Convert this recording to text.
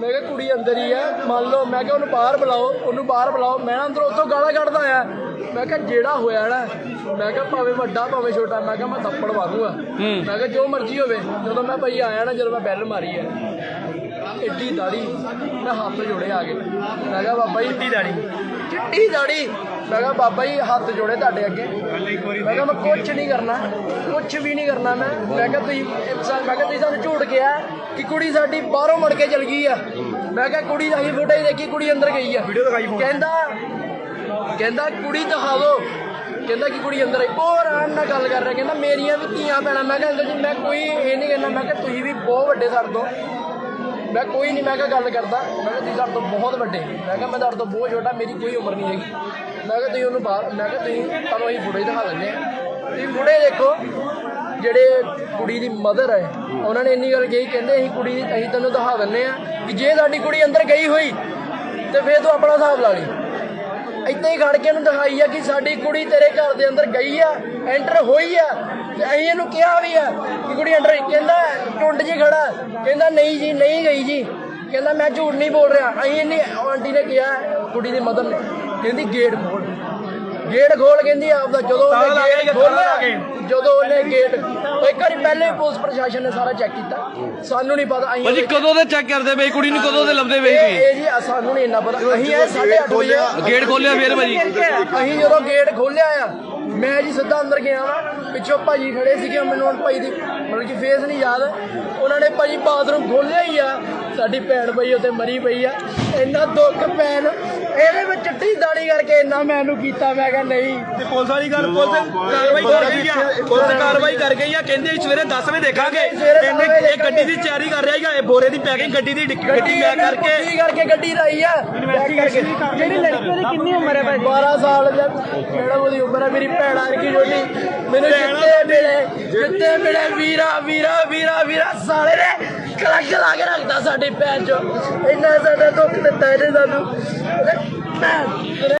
ਮੈਂ ਕਿਹਾ ਕੁੜੀ ਅੰਦਰ ਹੀ ਆ ਮੰਨ ਲਓ ਮੈਂ ਕਿਹਾ ਉਹਨੂੰ ਬਾਹਰ ਬੁਲਾਓ ਉਹਨੂੰ ਬਾਹਰ ਬੁਲਾਓ ਮੈਂ ਅੰਦਰ ਉੱਥੋਂ ਗਾਲਾਂ ਕੱਢਦਾ ਆ। ਮੈਂ ਕਿਹਾ ਜਿਹੜਾ ਹੋਇਆ ਨਾ ਮੈਂ ਕਿਹਾ ਭਾਵੇਂ ਵੱਡਾ ਭਾਵੇਂ ਛੋਟਾ ਮੈਂ ਕਿਹਾ ਮੈਂ ਥੱਪੜ ਮਾਰੂੰਗਾ। ਮੈਂ ਕਿਹਾ ਜੋ ਮਰਜ਼ੀ ਹੋਵੇ ਜਦੋਂ ਮੈਂ ਭਾਈ ਆਇਆ ਨਾ ਜਦੋਂ ਮੈਂ ਬੈਲ ਮਾਰੀ ਹੈ ਇੱਡੀ ਦਾੜੀ ਮੈਂ ਹੱਥ ਜੋੜੇ ਆ ਕੇ ਮੈਂ ਕਿਹਾ ਬਾਬਾ ਜੀ ਇੱਡੀ ਦਾੜੀ ਚਿੱਟੀ ਦਾੜੀ ਮੈਂ ਕਿਹਾ ਬਾਬਾ ਜੀ ਹੱਥ ਜੋੜੇ ਤੁਹਾਡੇ ਅੱਗੇ। ਮੈਂ ਕਿਹਾ ਮੈਂ ਕੁਝ ਨਹੀਂ ਕਰਨਾ ਕੁਝ ਵੀ ਨਹੀਂ ਕਰਨਾ ਮੈਂ। ਮੈਂ ਕਿਹਾ ਤੁਸੀਂ ਇਨਸਾਨ ਮੈਂ ਕਿਹਾ ਤੁਸੀਂ ਸਾਨੂੰ ਝੂਠ ਕਿਹਾ ਕਿ ਕੁੜੀ ਸਾਡੀ ਬਾਹਰੋਂ ਮੁੜ ਕੇ ਚਲ ਗਈ ਆ। ਮੈਂ ਕਿਹਾ ਕੁੜੀ ਦਾ ਹੀ ਫੁਟੇਜ ਦੇਖੀ ਕੁੜੀ ਅੰਦਰ ਗਈ ਆ। ਵੀਡੀਓ ਦਿਖਾਈ ਕਹਿੰਦਾ ਕਹਿੰਦਾ ਕੁੜੀ ਦਿਖਾ ਦਿਓ ਕਹਿੰਦਾ ਕਿ ਕੁੜੀ ਅੰਦਰ ਆਈ। ਬਹੁਤ ਆਰਾਮ ਨਾਲ ਗੱਲ ਕਰ ਰਿਹਾ ਕਹਿੰਦਾ ਮੇਰੀਆਂ ਵੀ ਧੀਆਂ ਭੈਣਾਂ। ਮੈਂ ਕਿਹਾ ਜੀ ਮੈਂ ਕੋਈ ਇਹ ਨਹੀਂ ਕਹਿੰਦਾ। ਮੈਂ ਕਿਹਾ ਤੁਸੀਂ ਵੀ ਬਹੁਤ ਵੱਡੇ ਸਾਡੇ ਤੋਂ ਮੈਂ ਕੋਈ ਨਹੀਂ, ਮੈਂ ਕਿਹਾ ਗੱਲ ਕਰਦਾ। ਮੈਂ ਕਿਹਾ, ਤੁਸੀਂ ਸਾਡੇ ਤੋਂ ਬਹੁਤ ਵੱਡੇ ਮੈਂ ਕਿਹਾ, ਮੈਂ ਤੁਹਾਡੇ ਤੋਂ ਬਹੁਤ ਛੋਟਾ, ਮੇਰੀ ਕੋਈ ਉਮਰ ਨਹੀਂ ਹੈਗੀ। ਮੈਂ ਕਿਹਾ, ਤੁਸੀਂ ਉਹਨੂੰ ਬਾਹਰ, ਮੈਂ ਕਿਹਾ, ਤੁਸੀਂ, ਤੁਹਾਨੂੰ ਅਸੀਂ ਫੁਟੇਜ ਦਿਖਾ ਦਿੰਦੇ ਆ ਤੁਸੀਂ ਫੁਟੇਜ ਦੇਖੋ, ਜਿਹੜੇ ਕੁੜੀ ਦੀ ਮਦਰ ਹੈ, ਉਹਨਾਂ ਨੇ ਇੰਨੀ ਗੱਲ ਕਹੀ, ਕਹਿੰਦੇ ਅਸੀਂ ਕੁੜੀ ਅਸੀਂ ਤੈਨੂੰ ਦਿਖਾ ਦਿੰਦੇ ਆ ਕਿ ਜੇ ਸਾਡੀ ਕੁੜੀ ਅੰਦਰ ਗਈ ਹੋਈ, ਤੇ ਫੇਰ ਤੂੰ ਆਪਣਾ ਹਿਸਾਬ ਲਾ ਲਈ। ਇੱਦਾਂ ਹੀ ਖੜ ਕੇ ਇਹਨੂੰ ਦਿਖਾਈ ਆ ਕਿ ਸਾਡੀ ਕੁੜੀ ਤੇਰੇ ਘਰ ਦੇ ਅੰਦਰ ਗਈ ਆ ਐਂਟਰ ਹੋਈ ਆ। ਤੇ ਅਸੀਂ ਇਹਨੂੰ ਕਿਹਾ ਵੀ ਆ ਕਿ ਕੁੜੀ ਐਂਟਰ ਕਹਿੰਦਾ ਟੁੰਡ ਜੀ ਖੜਾ। ਕਹਿੰਦਾ, ਨਹੀਂ ਜੀ, ਨਹੀਂ ਗਈ ਜੀ। ਕਹਿੰਦਾ, ਮੈਂ ਝੂਠ ਨਹੀਂ ਬੋਲ ਰਿਹਾ। ਅਸੀਂ ਇਹਨੇ ਆਂਟੀ ਨੇ ਕਿਹਾ ਕੁੜੀ ਦੀ ਮਦਰ ਨੇ ਕਹਿੰਦੀ ਗੇਟ ਖੋਲ ਗੇਟ ਖੋਲ ਕਹਿੰਦੀ ਆਪਦਾ ਜਦੋਂ ਉਹਨੇ ਗੇਟ ਖੋਲਿਆ ਜਦੋਂ ਉਹਨੇ ਗੇਟ ਇੱਕ ਵਾਰੀ ਪਹਿਲੇ ਪੁਲਿਸ ਪ੍ਰਸ਼ਾਸਨ ਨੇ ਸਾਰਾ ਚੈੱਕ ਕੀਤਾ। ਸਾਨੂੰ ਨਹੀਂ ਪਤਾ ਅਸੀਂ ਭਾਜੀ ਕਦੋਂ ਦੇ ਚੈੱਕ ਕਰਦੇ ਪਏ? ਕੁੜੀ ਨੂੰ ਕਦੋਂ ਦੇ ਲੱਭਦੇ ਪਏ ਇਹ ਜੀ ਸਾਨੂੰ ਨਹੀਂ ਇੰਨਾ ਪਤਾ। ਅਸੀਂ ਇਹ 8:30 ਵਜੇ ਗੇਟ ਖੋਲਿਆ ਫੇਰ ਭਾਜੀ। ਅਸੀਂ ਜਦੋਂ ਗੇਟ ਖੋਲਿਆ ਆ ਮੈਂ ਜੀ ਸਿੱਧਾ ਅੰਦਰ ਗਿਆ। ਵਾਂ ਪਿੱਛੋਂ ਭਾਜੀ ਖੜੇ ਸੀਗੇ ਮੈਨੂੰ ਹੁਣ ਭਾਈ ਦੀ ਮਤਲਬ ਕਿ ਫੇਸ ਨਹੀਂ ਯਾਦ। ਉਹਨਾਂ ਨੇ ਭਾਜੀ ਬਾਥਰੂਮ ਖੋਲਿਆ ਹੀ ਆ। ਸਾਡੀ ਭੈਣ ਪਈ ਉੱਤੇ ਮਰੀ ਪਈ ਆ। ਇੰਨਾ ਦੁੱਖ ਪੈਣ ਇਹਦੇ ਵਿੱਚ ਚਿੱਟੀ ਦਾੜੀ ਕਰਕੇ ਇੰਨਾ ਮੈਨੂੰ ਕੀਤਾ ਮੈਂ ਕਿਹਾ ਨਹੀਂ। ਤੇ ਪੁਲਿਸ ਵਾਲੀ ਗੱਲ ਪੁਲਿਸ ਕਾਰਵਾਈ ਕਰ ਗਈ ਆ ਪੁਲਿਸ ਕਾਰਵਾਈ ਕਰ ਗਈ ਆ ਕਹਿੰਦੇ ਸਵੇਰੇ 10 ਵਜੇ ਦੇਖਾਂਗੇ। ਵਜੇ ਇਹ ਗੱਡੀ ਦੀ ਤਿਆਰੀ ਕਰ ਰਿਹਾ ਹੈਗਾ। ਇਹ ਬੋਰੇ ਦੀ ਪੈਕਿੰਗ ਗੱਡੀ ਦੀ ਗੱਡੀ ਮੈਂ ਕਰਕੇ ਪੁੱਠੀ ਕਰਕੇ ਗੱਡੀ ਲਾਈ ਆ। ਜਿਹੜੀ ਲੜਕੀ ਦੀ ਕਿੰਨੀ ਉਮਰ ਹੈ ਭਾਈ? 12 ਸਾਲ ਦਾ ਕਿਹੜਾ ਉਹਦੀ ਉਮਰ ਹੈ ਮੇਰੀ ਭੈਣ ਰਹੀ ਛੋਟੀ ਮੈਨੂੰ ਜਿੱਤੇ ਮਿਲੇ ਜਿੱਤੇ ਮਿਲੇ ਵੀਰਾ ਵੀਰਾ ਵੀਰਾ ਵੀਰਾ ਸਾਲੇ ਨੇ ਕਲੰਕ ਲਾ ਕੇ ਰੱਖਦਾ ਸਾਡੀ ਭੈਣ ਚੋ। ਇੰਨਾ ਸਾਡਾ ਦੁੱਖ ਦਿੱਤਾ ਇਹਨੇ ਸਾਨੂੰ। ਭੈਣ